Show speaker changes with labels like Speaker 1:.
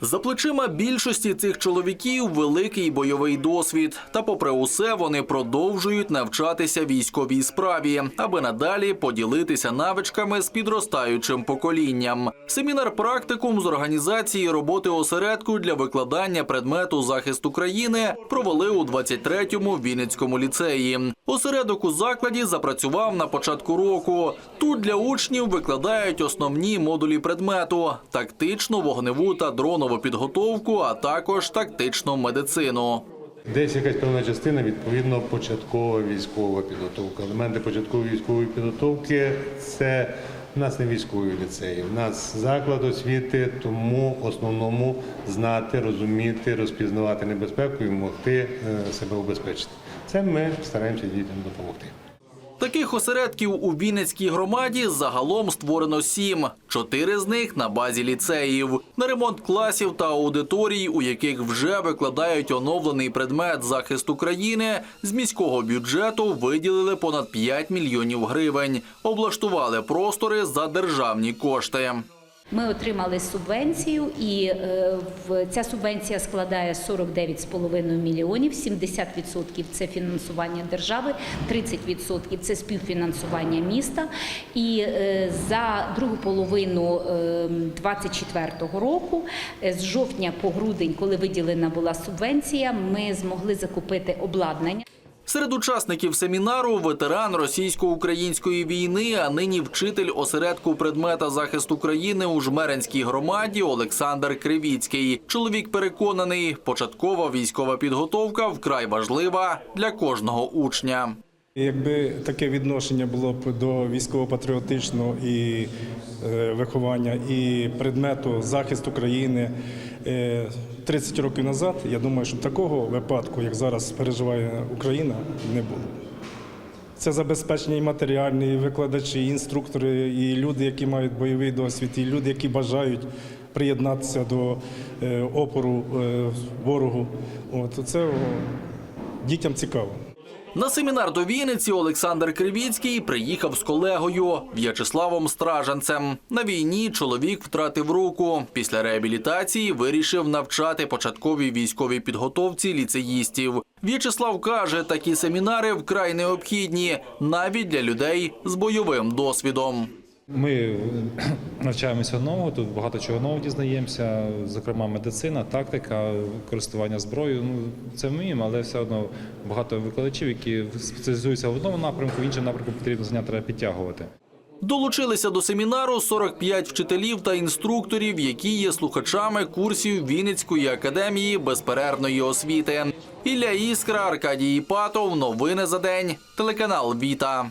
Speaker 1: За плечима більшості цих чоловіків великий бойовий досвід. Та, попри усе, вони продовжують навчатися військовій справі, аби надалі поділитися навичками з підростаючим поколінням. Семінар практикум з організації роботи осередку для викладання предмету захист України провели у 23-му Вінницькому ліцеї. Осередок у закладі запрацював на початку року. Тут для учнів викладають основні модулі предмету: тактичну, вогневу та дронову підготовку, а також тактичну медицину.
Speaker 2: Десь якась певна частина, відповідно, початкова військова підготовка. Елементи початкової військової підготовки це в нас не військовий ліцей, у нас заклад освіти, тому основному знати, розуміти, розпізнавати небезпеку і могти е, себе убезпечити. Це ми стараємося дітям допомогти.
Speaker 1: Таких осередків у Вінницькій громаді загалом створено сім. Чотири з них на базі ліцеїв. На ремонт класів та аудиторій, у яких вже викладають оновлений предмет захист України, з міського бюджету виділили понад 5 мільйонів гривень. Облаштували простори за державні кошти.
Speaker 3: Ми отримали субвенцію, і е, в- ця субвенція складає 49,5 мільйонів. 70% – це фінансування держави, 30% – це співфінансування міста. І е, за другу половину 2024 року, е, з жовтня по грудень, коли виділена була субвенція, ми змогли закупити обладнання.
Speaker 1: Серед учасників семінару ветеран російсько-української війни, а нині вчитель осередку предмета захист України у жмеренській громаді Олександр Кривіцький. Чоловік переконаний, початкова військова підготовка вкрай важлива для кожного учня.
Speaker 4: Якби таке відношення було б до військово-патріотичного і е, виховання і предмету захист України е, 30 років назад, я думаю, що такого випадку, як зараз переживає Україна, не було. Це забезпечення і матеріальні, і викладачі, і інструктори, і люди, які мають бойовий досвід, і люди, які бажають приєднатися до е, опору е, ворогу. От це дітям цікаво.
Speaker 1: На семінар до Вінниці Олександр Кривіцький приїхав з колегою В'ячеславом Стражанцем. На війні чоловік втратив руку. Після реабілітації вирішив навчати початковій військовій підготовці ліцеїстів. В'ячеслав каже, такі семінари вкрай необхідні навіть для людей з бойовим досвідом.
Speaker 5: Ми е, навчаємося нового, тут багато чого нового дізнаємося, зокрема медицина, тактика, користування зброєю. Ну це вміємо, але все одно багато викладачів, які спеціалізуються в одному напрямку, в іншому напрямку потрібно знання треба підтягувати.
Speaker 1: Долучилися до семінару 45 вчителів та інструкторів, які є слухачами курсів Вінницької академії безперервної освіти. Ілля Іскра, Аркадій Іпатов. Новини за день. Телеканал Віта.